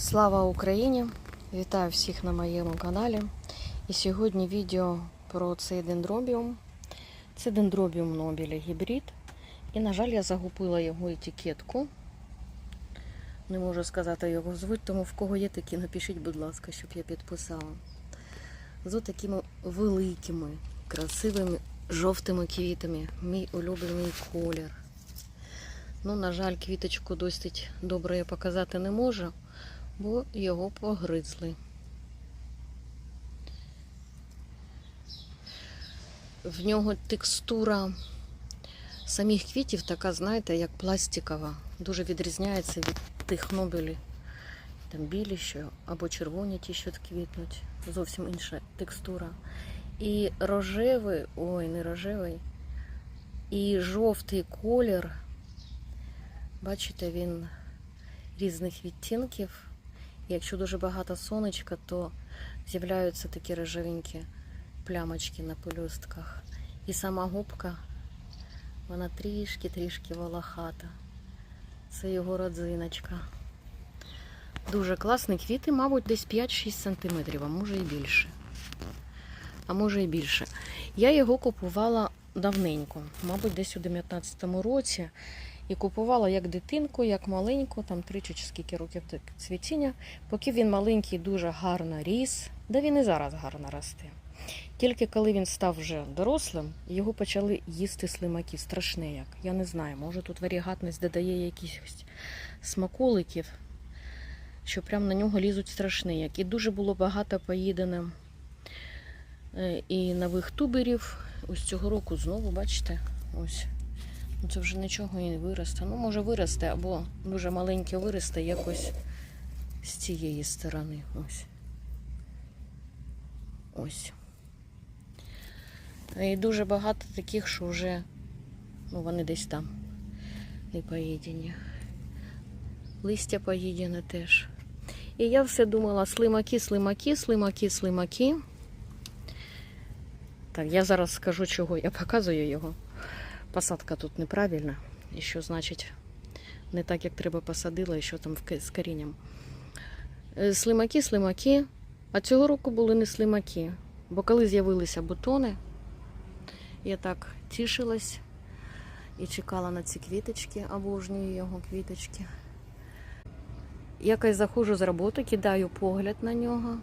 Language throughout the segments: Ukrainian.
Слава Україні! Вітаю всіх на моєму каналі. І сьогодні відео про цей дендробіум. Це дендробіум Нобіля гібрид. І, на жаль, я загубила його етикетку. Не можу сказати його звуть, тому в кого є такі, напишіть, будь ласка, щоб я підписала. З такими великими, красивими жовтими квітами. Мій улюблений колір. Ну, на жаль, квіточку досить добре я показати не можу, бо його погризли. В нього текстура самих квітів така, знаєте, як пластикова. Дуже відрізняється від тих нобелів. Там білі що або червоні ті, що квітнуть. Зовсім інша текстура. І рожевий, ой, не рожевий, і жовтий колір. Бачите, він різних відтінків. Якщо дуже багато сонечка, то з'являються такі рожевенькі плямочки на пелюстках. І сама губка, вона трішки-трішки волохата. Це його родзиночка. Дуже класний квіти, мабуть, десь 5-6 см, а може і більше. А може і більше. Я його купувала давненько, мабуть, десь у 19-му році. І купувала як дитинку, як маленьку, там 3 чи скільки років цвітіння. Поки він маленький, дуже гарно ріс, да він і зараз гарно росте. Тільки коли він став вже дорослим, його почали їсти слимаки. Страшне як. Я не знаю, може тут варігатність додає якихось смаколиків, що прямо на нього лізуть страшне як. І дуже було багато поїдено е, і нових туберів. Ось цього року знову, бачите, ось. Ну, Це вже нічого і не виросте. Ну, може виросте, або дуже маленьке виросте якось з цієї сторони. Ось. Ось. І дуже багато таких, що вже ну, вони десь там і поїдені. Листя поїдене теж. І я все думала, слимаки, слимаки, слимаки, слимаки. Так, я зараз скажу, чого я показую його. Посадка тут неправильна. І що значить не так, як треба посадила, і що там з корінням. Е, Слимаки, слимаки. А цього року були не слимаки. Бо коли з'явилися бутони, я так тішилась і чекала на ці квіточки, обожнюю його квіточки. Якось заходжу з роботи, кидаю погляд на нього.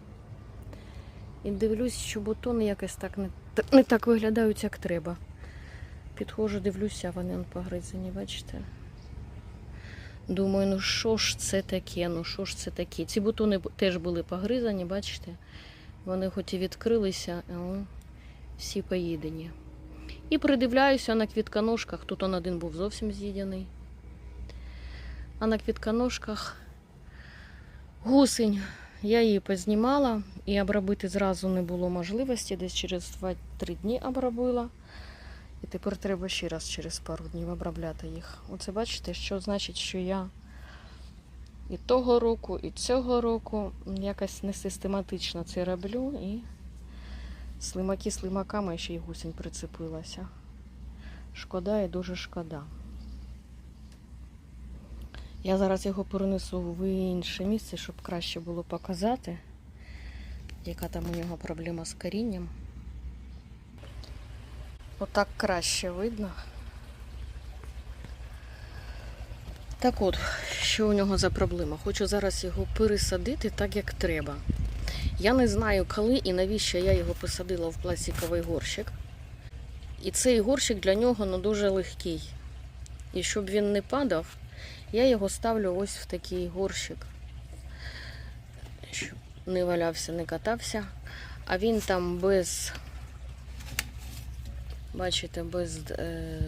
І дивлюсь, що бутони якось так не, не так виглядають, як треба. Підходжу, дивлюся, вони погризані, бачите? Думаю, ну що ж це таке? Ну що ж це таке? Ці бутони теж були погризані, бачите? Вони хоч і відкрилися, а он всі поїдені. І придивляюся на квітконожках. Тут он один був зовсім з'їдений. А на квітконожках гусень. Я її познімала і обробити зразу не було можливості. Десь через 2-3 дні обробила. І тепер треба ще раз через пару днів обробляти їх. Оце бачите, що значить, що я і того року, і цього року якось несистематично це роблю. І слимаки слимаками ще й гусінь прицепилася. Шкода і дуже шкода. Я зараз його перенесу в інше місце, щоб краще було показати, яка там у нього проблема з корінням. Отак краще видно. Так от, що у нього за проблема? Хочу зараз його пересадити так, як треба. Я не знаю, коли і навіщо я його посадила в пластиковий горщик. І цей горщик для нього ну, дуже легкий. І щоб він не падав, я його ставлю ось в такий горщик. Щоб не валявся, не катався. А він там без бачите, без е,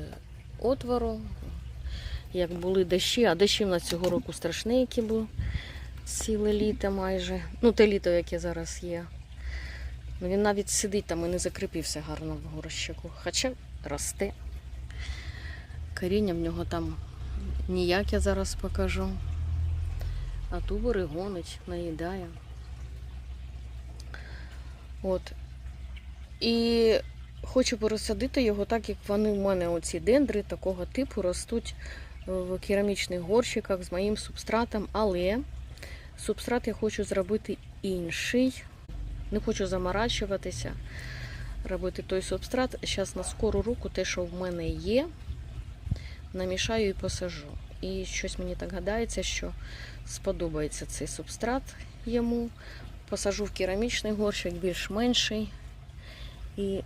отвору. Як були дощі, а дощі в нас цього року страшні, які були ціле літо майже. Ну, те літо, яке зараз є. Ну, Він навіть сидить там і не закріпився гарно в горщику. Хоча росте. Коріння в нього там ніяк я зараз покажу. А тубори гонить, наїдає. От. І Хочу пересадити його так, як вони в мене оці дендри такого типу ростуть в керамічних горщиках з моїм субстратом, але Субстрат я хочу зробити інший. Не хочу заморачуватися, робити той субстрат. Зараз на скору руку те, що в мене є, намішаю і посажу. І щось мені так гадається, що сподобається цей субстрат йому. Посажу в керамічний горщик, більш менший. І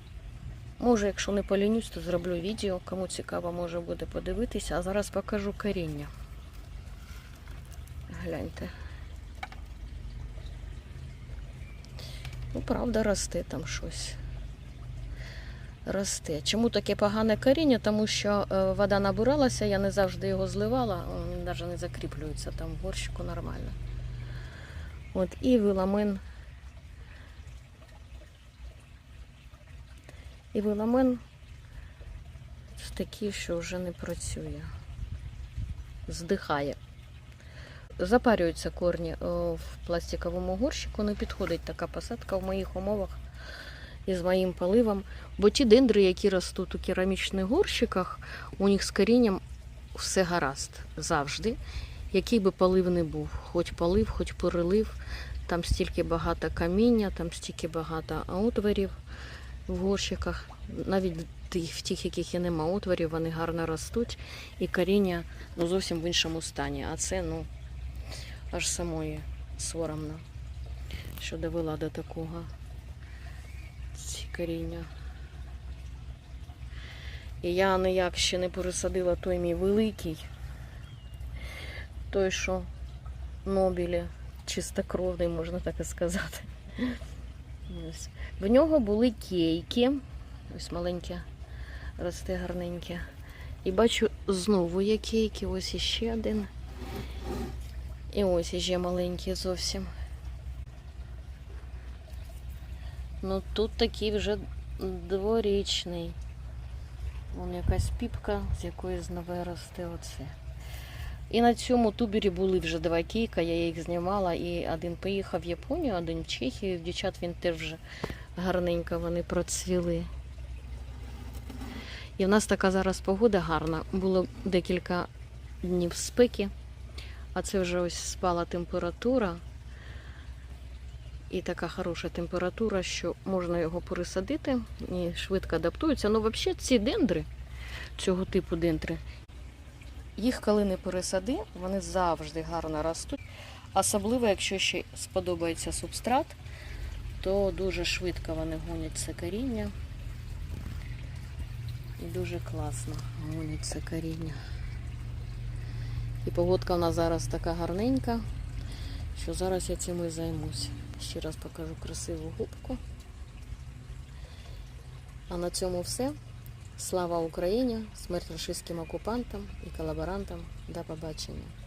може, якщо не полінюсь, то зроблю відео. Кому цікаво, може буде подивитися. А зараз покажу коріння. Гляньте. Ну, правда, росте там щось. Росте. Чому таке погане коріння? Тому що е, вода набиралася, я не завжди його зливала, він навіть не закріплюється там в горщику нормально. От, і виламен. І виламен такий, що вже не працює. Здихає. Запарюються корні е, в пластиковому горщику. Не підходить така посадка в моїх умовах із моїм поливом. Бо ті дендри, які ростуть у керамічних горщиках, у них з корінням все гаразд завжди. Який би полив не був, хоч полив, хоч перелив, там стільки багато каміння, там стільки багато отворів в горщиках. Навіть в тих, яких і нема отворів, вони гарно ростуть, і коріння ну, зовсім в іншому стані. А це ну, аж самої соромно, що довела до такого ці коріння. І я ніяк ще не пересадила той мій великий, той, що Нобілі, чистокровний, можна так і сказати. В нього були кейки. Ось маленьке, росте гарненьке. І бачу, знову є кейки, ось іще один. І ось іще маленький зовсім. Ну тут такий вже дворічний. Вон якась піпка, з якої знову росте оце. І на цьому тубері були вже два кейка, я їх знімала, і один поїхав в Японію, один в Чехію. В дівчат він теж вже гарненько вони процвіли. І в нас така зараз погода гарна. Було декілька днів спеки, а це вже ось спала температура. І така хороша температура, що можна його пересадити і швидко адаптуються. Ну, взагалі, ці дендри, цього типу дендри, їх коли не пересади, вони завжди гарно ростуть. Особливо, якщо ще сподобається субстрат, то дуже швидко вони гонять це коріння. І дуже класно гонять це коріння. І погодка в нас зараз така гарненька, що зараз я цим і займусь. Ще раз покажу красиву губку. А на цьому все. Слава Україні! Смерть рашистським окупантам і колаборантам. До побачення!